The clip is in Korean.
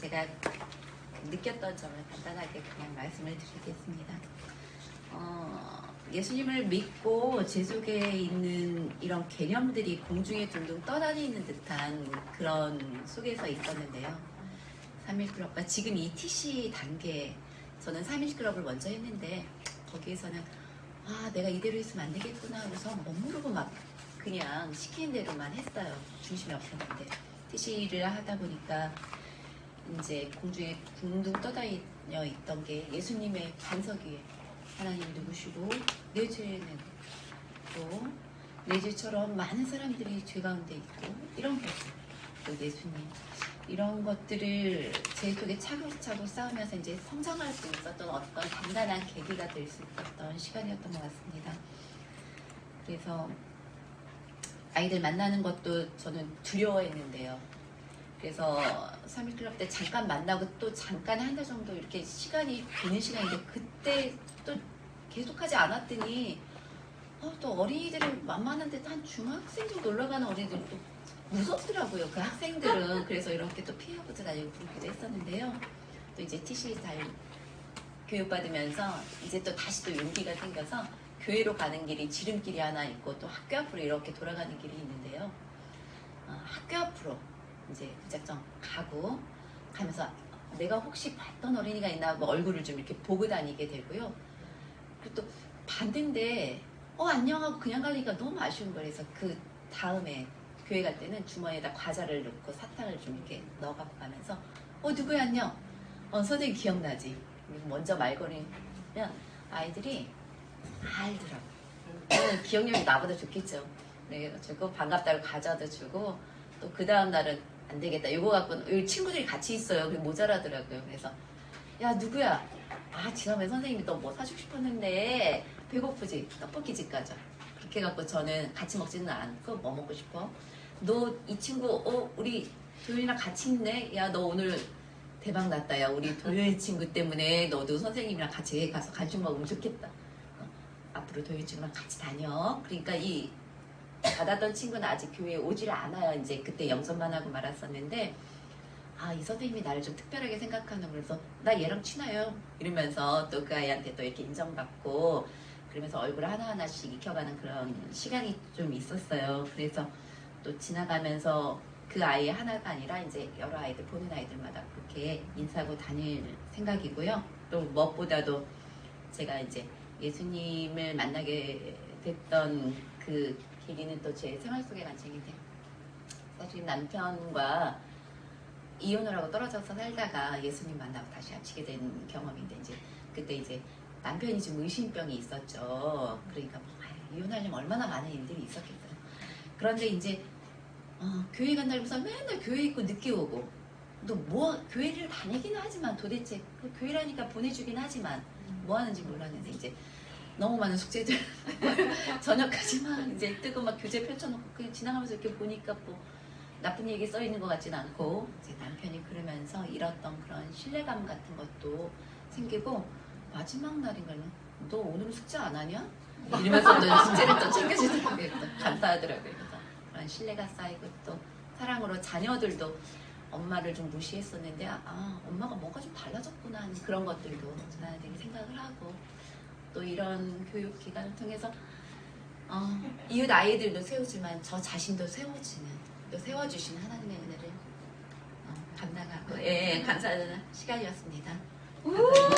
제가 느꼈던 점을 간단하게 그냥 말씀을 드리겠습니다. 어, 예수님을 믿고 제 속에 있는 이런 개념들이 공중에 둥둥 떠다니는 듯한 그런 속에서 있었는데요. 3.1클럽과 지금 이 TC 단계, 저는 3.1클럽을 먼저 했는데 거기에서는 아 내가 이대로 있으면 안 되겠구나 그래서 머무르고 막 그냥 시키는 대로만 했어요. 중심이 없었는데 TC를 하다 보니까 이제 공중에 둥둥 떠다녀 있던 게 예수님의 반석 위에 하나님이 누구시고 내 죄는 또 내 죄처럼 많은 사람들이 죄 가운데 있고 이런 것들 또 예수님 이런 것들을 제 속에 차곡차곡 쌓으면서 이제 성장할 수 있었던 어떤 단단한 계기가 될 수 있었던 시간이었던 것 같습니다. 그래서 아이들 만나는 것도 저는 두려워했는데요. 그래서 3.1클럽 때 잠깐 만나고 또 잠깐 한 달 정도 이렇게 시간이 되는 시간인데 그때 또 계속하지 않았더니 어, 또 어린이들은 만만한데 한 중학생 정도 올라가는 어린이들은 또 무섭더라고요. 그 학생들은 그래서 이렇게 또 피하고 다니고 그러기도 했었는데요. 또 이제 TC 잘 교육받으면서 이제 또 다시 또 용기가 생겨서 교회로 가는 길이 지름길이 하나 있고 또 학교 앞으로 이렇게 돌아가는 길이 있는데요. 어, 학교 앞으로 이제 무작정 가고 가면서 내가 혹시 봤던 어린이가 있나 하고 얼굴을 좀 이렇게 보고 다니게 되고요. 그리고 또 봤는데 어 안녕하고 그냥 가니까 너무 아쉬운 거라서 그 다음에 교회 갈 때는 주머니에다 과자를 넣고 사탕을 좀 이렇게 넣어갖고 가면서 어 누구야 안녕? 어 선생님 기억나지? 먼저 말 걸으면 아이들이 알더라고 어, 기억력이 나보다 좋겠죠. 그래가지고 반갑다고 과자도 주고 또 그 다음 날은 안 되겠다. 이거 갖고 여기 친구들이 같이 있어요. 그게 모자라더라고요. 그래서 야 누구야? 아 지난번에 선생님이 너 뭐 사주고 싶었는데 배고프지? 떡볶이 집 가자. 그렇게 해갖고 저는 같이 먹지는 않고 뭐 먹고 싶어? 너 이 친구 어 우리 도윤이랑 같이 있네? 야 너 오늘 대박 났다. 야 우리 도윤이 친구 때문에 너도 선생님이랑 같이 가서 간식 먹으면 좋겠다. 어, 앞으로 도윤이 친구랑 같이 다녀. 그러니까 이 받았던 친구는 아직 교회에 오질 않아요 이제 그때 영접만 하고 말았었는데 아 이 선생님이 나를 좀 특별하게 생각하는 그래서 나 얘랑 친해요 이러면서 또 그 아이한테 또 이렇게 인정받고 그러면서 얼굴 하나하나씩 익혀가는 그런 시간이 좀 있었어요. 그래서 또 지나가면서 그 아이 하나가 아니라 이제 여러 아이들 보는 아이들마다 그렇게 인사하고 다닐 생각이고요. 또 무엇보다도 제가 이제 예수님을 만나게 됐던 그 계기는 또 제 생활 속의 간증인데 사실 남편과 이혼을 하고 떨어져서 살다가 예수님 만나고 다시 합치게 된 경험인데 이제 그때 이제 남편이 좀 의심병이 있었죠. 그러니까 뭐, 이혼하려면 얼마나 많은 일들이 있었겠어요. 그런데 이제 어, 교회 간다면서 맨날 교회 있고 늦게 오고 또 뭐 교회를 다니긴 하지만 도대체 그 교회라니까 보내주긴 하지만 뭐 하는지 몰랐는데 이제 너무 많은 숙제들 저녁까지 막 이제 뜨고 막 교재 펼쳐놓고 그냥 지나가면서 이렇게 보니까 뭐 나쁜 얘기 써 있는 것 같진 않고 이제 남편이 그러면서 잃었던 그런 신뢰감 같은 것도 생기고 마지막 날인가는 너 오늘 숙제 안 하냐? 이러면서 또 숙제를 또 챙겨주더라고요. 또 감사하더라고요. 그래서 그런 신뢰가 쌓이고 또 사랑으로 자녀들도 엄마를 좀 무시했었는데 아 엄마가 뭔가 좀 달라졌구나 하는 그런 것들도 되게 생각을 하고 또 이런 교육 기간을 통해서 어, 이웃 아이들도 세우지만 저 자신도 세워지는 또 세워주신 하나님의 은혜를 어, 감당하고 예, 예, 감사하는 시간이었습니다. 감사합니다.